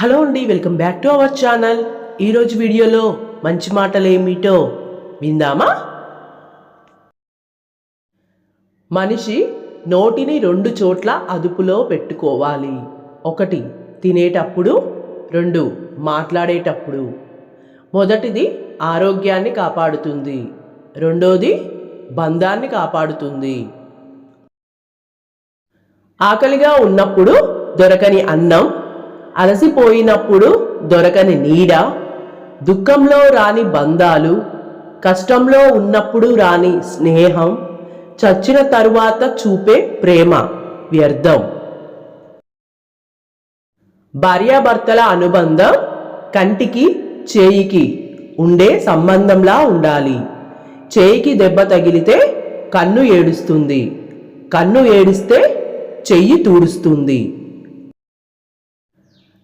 Hello అండి welcome back to our channel. ఈరోజు వీడియోలో మంచి మాటలు ఏమిటో విందామా? మనిషి నోటిని రెండు చోట్ల అదుపులో పెట్టుకోవాలి. ఒకటి తినేటప్పుడు. రెండు మాట్లాడేటప్పుడు. మొదటిది ఆరోగ్యాన్ని కాపాడుతుంది. రెండోది బంధాన్ని కాపాడుతుంది. ఆకలిగా ఉన్నప్పుడు దొరకని అన్నం అలసిపోయినప్పుడు దొరకని నీడ దుఃఖంలో రాని బంధాలు కష్టంలో ఉన్నప్పుడు రాని స్నేహం చచ్చిన తరువాత చూపే ప్రేమ వ్యర్థం. భార్యాభర్తల అనుబంధం కంటికి చేయికి ఉండే సంబంధంలా ఉండాలి. చేయికి దెబ్బ తగిలితే కన్ను ఏడుస్తుంది. కన్ను ఏడిస్తే చెయ్యి తూడుస్తుంది.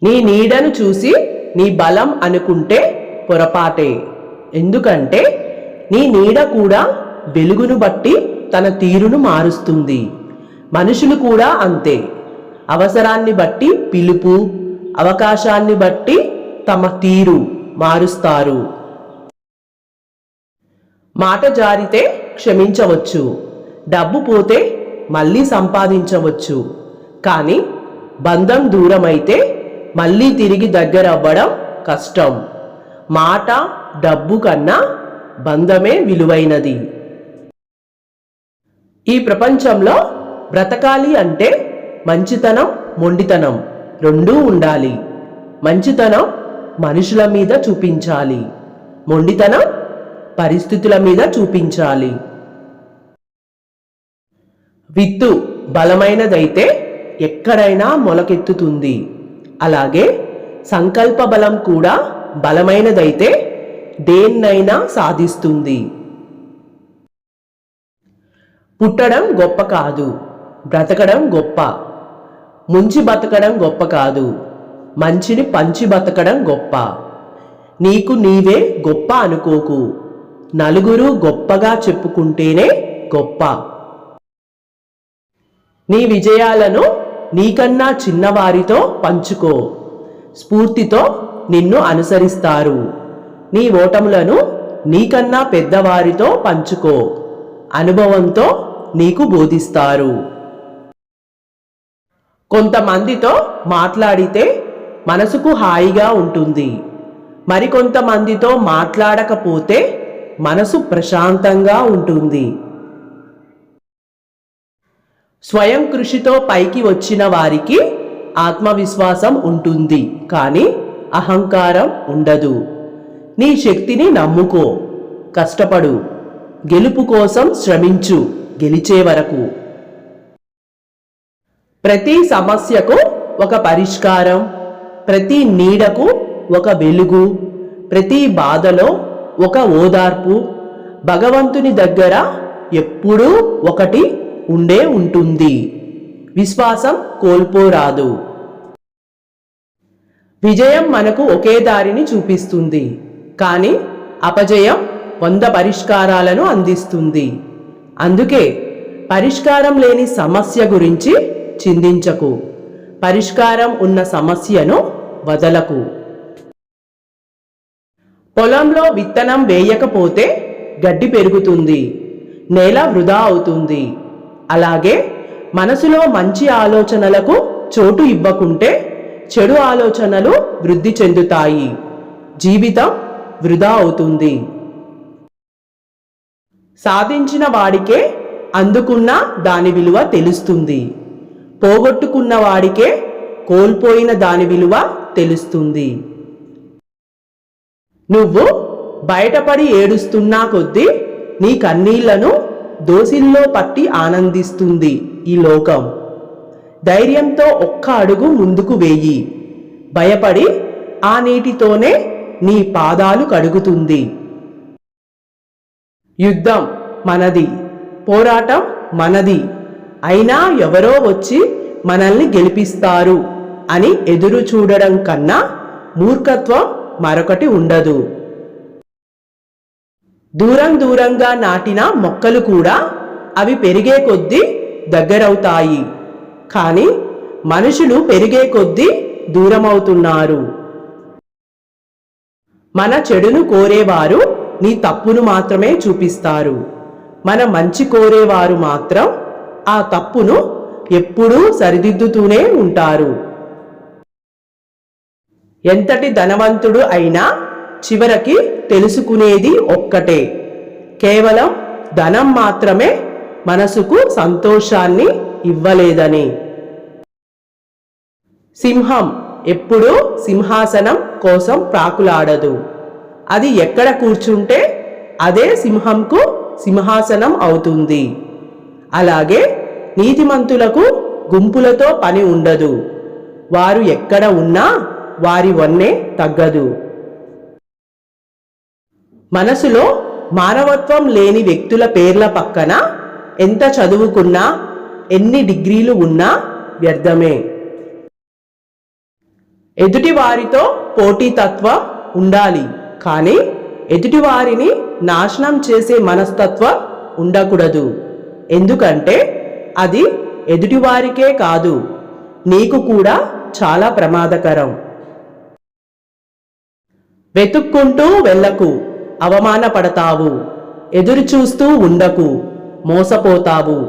నీ నీడను చూసి నీ బలం అనుకుంటే పొరపాటే. ఎందుకంటే నీ నీడ కూడా వెలుగును బట్టి తన తీరును మారుస్తుంది. మనుషులు కూడా అంతే. అవసరాన్ని బట్టి పిలుపు అవకాశాన్ని బట్టి తమ తీరు మారుస్తారు. మాట జారితే క్షమించవచ్చు. డబ్బు పోతే మళ్ళీ సంపాదించవచ్చు. కానీ బంధం దూరమైతే మళ్ళీ తిరిగి దగ్గర అవ్వడం కష్టం. మాట డబ్బు కన్నా బంధమే విలువైనది. ఈ ప్రపంచంలో బ్రతకాలి అంటే మంచితనం మొండితనం రెండూ ఉండాలి. మంచితనం మనుషుల మీద చూపించాలి. మొండితనం పరిస్థితుల మీద చూపించాలి. విత్తు బలమైనదైతే ఎక్కడైనా మొలకెత్తుతుంది. అలాగే సంకల్ప బలం కూడా బలమైనదైతే దేన్నైనా సాధిస్తుంది. పుట్టడం గొప్ప కాదు బ్రతకడం గొప్ప. ముంచి బతకడం గొప్ప కాదు మంచిని పంచి బతకడం గొప్ప. నీకు నీవే గొప్ప అనుకోకు నలుగురు గొప్పగా చెప్పుకుంటేనే గొప్ప. నీ విజయాలను నీకన్నా చిన్నవారితో పంచుకో. స్ఫూర్తితో నిన్ను అనుసరిస్తారు. నీ ఓటములను నీకన్నా పెద్దవారితో పంచుకో. అనుభవంతో నీకు బోధిస్తారు. కొంతమందితో మాట్లాడితే మనసుకు హాయిగా ఉంటుంది. మరికొంతమందితో మాట్లాడకపోతే మనసు ప్రశాంతంగా ఉంటుంది. స్వయం కృషితో పైకి వచ్చిన వారికి ఆత్మవిశ్వాసం ఉంటుంది కానీ అహంకారం ఉండదు. నీ శక్తిని నమ్ముకో కష్టపడు గెలుపు కోసం శ్రమించు గెలిచే వరకు. ప్రతి సమస్యకు ఒక పరిష్కారం ప్రతి నీడకు ఒక వెలుగు ప్రతి బాధలో ఒక ఓదార్పు. భగవంతుని దగ్గర ఎప్పుడూ ఒకటి ఉండే ఉంటుంది. విశ్వాసం కోల్పోరాదు. విజయం మనకు ఒకే దారిని చూపిస్తుంది. కానీ అపజయం వంద పరిష్కారాలను అందిస్తుంది. అందుకే పరిష్కారం లేని సమస్య గురించి చిందించకు పరిష్కారం ఉన్న సమస్యను వదలకు. పొలంలో విత్తనం వేయకపోతే గడ్డి పెరుగుతుంది. నేల వృధా అవుతుంది. అలాగే మనసులో మంచి ఆలోచనలకు చోటు ఇవ్వకుంటే చెడు ఆలోచనలు వృద్ధి చెందుతాయి. జీవితం వృధా అవుతుంది. సాధించిన వాడికే అందుకున్న దాని విలువ తెలుస్తుంది. పోగొట్టుకున్న వాడికే కోల్పోయిన దాని విలువ తెలుస్తుంది. నువ్వు బయటపడి ఏడుస్తున్నా కొద్దీ నీ కన్నీళ్ళను దోసిల్లో పట్టి ఆనందిస్తుంది ఈ లోకం. ధైర్యంతో ఒక్క అడుగు ముందుకు వేయి. భయపడి ఆ నీటితోనే నీ పాదాలు కడుగుతుంది. యుద్ధం మనది పోరాటం మనది. అయినా ఎవరో వచ్చి మనల్ని గెలిపిస్తారు అని ఎదురు చూడడం కన్నా మూర్ఖత్వం మరొకటి ఉండదు. దూరం దూరంగా నాటిన మొక్కలు కూడా అవి పెరిగే కొద్దీ దగ్గరవుతాయి. కానీ మనుషులు పెరిగే కొద్దీ దూరమవుతున్నారు. మన చెడును కోరేవారు నీ తప్పును మాత్రమే చూపిస్తారు. మన మంచి కోరేవారు మాత్రం ఆ తప్పును ఎప్పుడూ సరిదిద్దుతూనే ఉంటారు. ఎంతటి ధనవంతుడు అయినా చివరికి తెలుసుకునేది ఒక్కటే. కేవలం ధనం మాత్రమే మనసుకు సంతోషాన్ని ఇవ్వలేదని. సింహం ఎప్పుడూ సింహాసనం కోసం ప్రాకులాడదు. అది ఎక్కడ కూర్చుంటే అదే సింహంకు సింహాసనం అవుతుంది. అలాగే నీతిమంతులకు గుంపులతో పని ఉండదు. వారు ఎక్కడ ఉన్నా వారి వన్నే తగ్గదు. మనసులో మానవత్వం లేని వ్యక్తుల పేర్ల పక్కన ఎంత చదువుకున్నా ఎన్ని డిగ్రీలు ఉన్నా వ్యర్థమే. ఎదుటి వారితో పోటీతత్వం ఉండాలి కానీ ఎదుటి వారిని నాశనం చేసే మనస్తత్వం ఉండకూడదు. ఎందుకంటే అది ఎదుటివారికే కాదు నీకు కూడా చాలా ప్రమాదకరం. వెతుక్కుంటూ వెళ్ళకు. అవమానపడతావు. ఎదురుచూస్తూ ఉండకు. మోసపోతావు.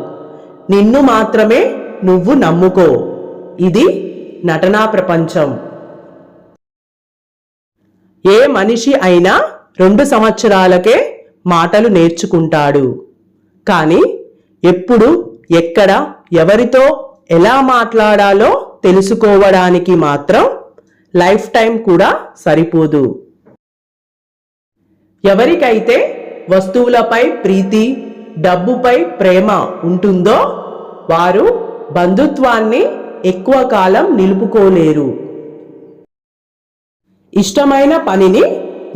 నిన్ను మాత్రమే నువ్వు నమ్ముకో. ఇది నటనా ప్రపంచం. ఏ మనిషి అయినా రెండు సంవత్సరాలకే మాటలు నేర్చుకుంటాడు. కానీ ఎప్పుడు ఎక్కడ ఎవరితో ఎలా మాట్లాడాలో తెలుసుకోవడానికి మాత్రం లైఫ్ టైం కూడా సరిపోదు. ఎవరికైతే వస్తువులపై ప్రీతి డబ్బుపై ప్రేమ ఉంటుందో వారు బంధుత్వాన్ని ఎక్కువ కాలం నిలుపుకోలేరు. ఇష్టమైన పనిని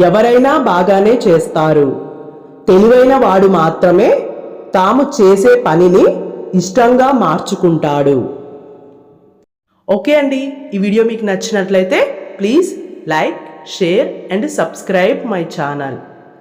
ఎవరైనా బాగానే చేస్తారు. తెలివైన వాడు మాత్రమే తాము చేసే పనిని ఇష్టంగా మార్చుకుంటాడు. ఓకే అండి. ఈ వీడియో మీకు నచ్చినట్లయితే please like share and subscribe my channel.